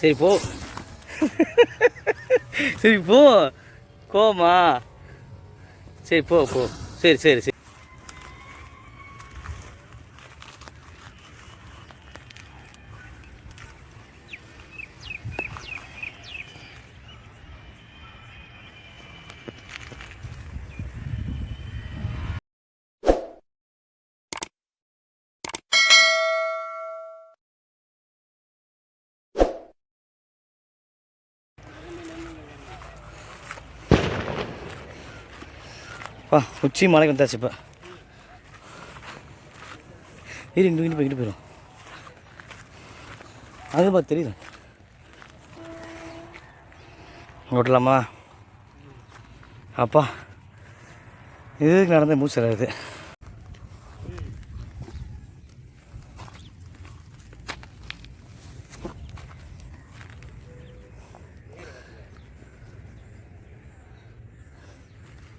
சரி போ. சரி போ. கோமா. சரி போ போ. சரி சரி சரி. வா உச்சி மலைக்கு வந்தாச்சு இப்போ இரு இங்கிட்டு இங்கிட்டு போய்கிட்டு போயிடும் அது பார்த்து தெரியுது. ஓட்டலாமா? அப்பா இதுக்கு நடந்த மூச்சு வராது.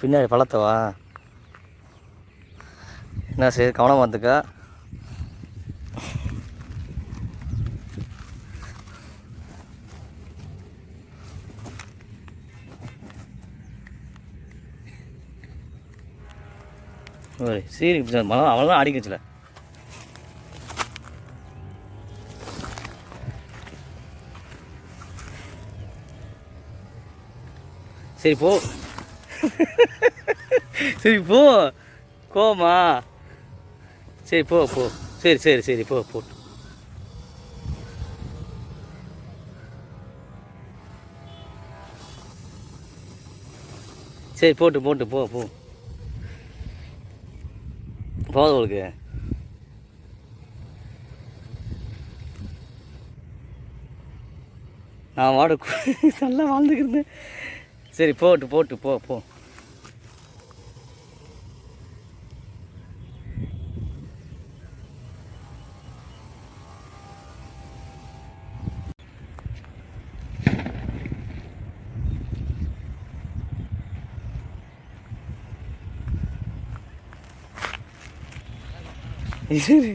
பின்னாடி பழத்தவா என்ன செய்யுது கவனமாக இருந்துக்கா. ஒரு சரி மழை அவ்வளோதான் அடிக்கச்சுல சரி போ. சரி போ. கோமா சரி போ போ. சரி சரி சரி போ போ. சரி போட்டு போட்டு போ போ. போதும் உங்களுக்கு. நான் வாட நல்லா வாழ்ந்துக்கிறேன் சரி போட்டு போட்டு போ போ. சரி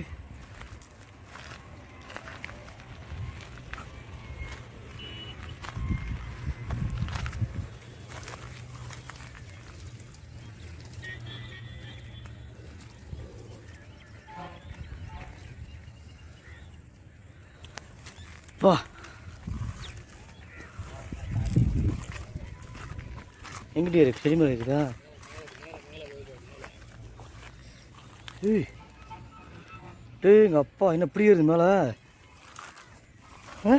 போ. எங்கிட்ட இருக்கு? பெரியமலை இருக்குதா? ஏய். டேய் எங்கள் அப்பா என்ன இப்படி மேலே? ஆ?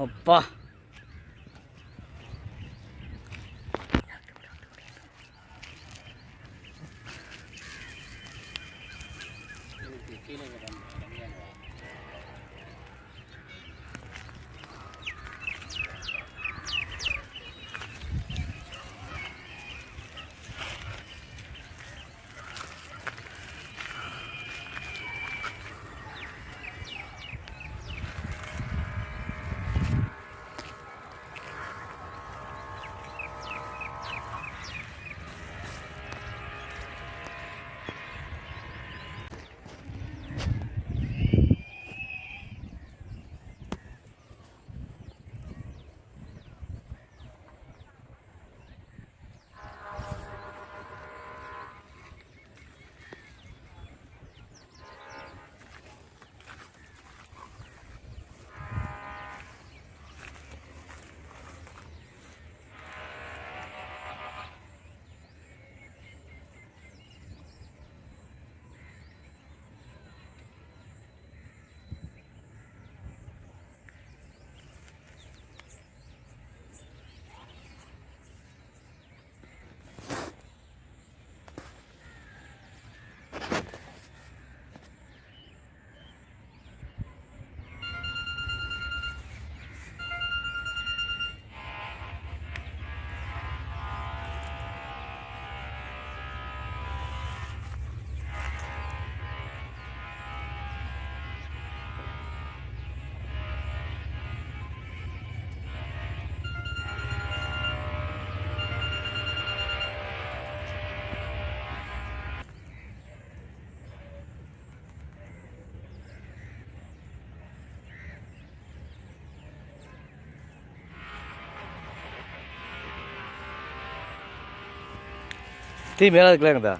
அப்பா. கீழே டீ மேலே இருக்கலாங்கதா